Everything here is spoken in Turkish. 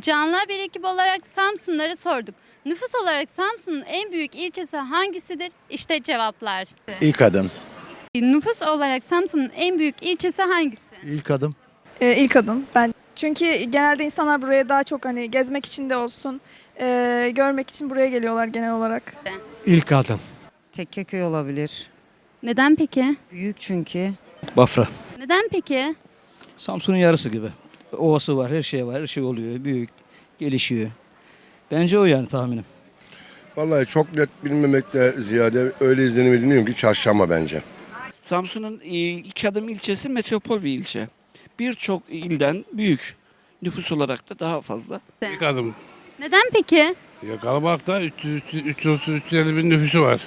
Canlı bir ekip olarak Samsunları sorduk. Nüfus olarak Samsun'un en büyük ilçesi hangisidir? İşte cevaplar. İlk adım. Nüfus olarak Samsun'un en büyük ilçesi hangisi? İlk adım. Ee, ilk adım ben. Çünkü genelde insanlar buraya daha çok hani gezmek için de olsun, e, görmek için buraya geliyorlar genel olarak. İlk adım. Tekkeköy olabilir. Neden peki? Büyük çünkü. Bafra. Neden peki? Samsun'un yarısı gibi. Ovası var, her şey var, her şey oluyor. Büyük, gelişiyor. Bence o yani tahminim. Vallahi çok net bilmemekle ziyade öyle izlenim ediniyorum ki çarşamba bence. Samsun'un e, ilk adım ilçesi metropol bir ilçe. Birçok ilden büyük. Nüfus olarak da daha fazla. İlk adım. Neden peki? Ya Kalabalık'ta 300, 300, 350 bin nüfusu var.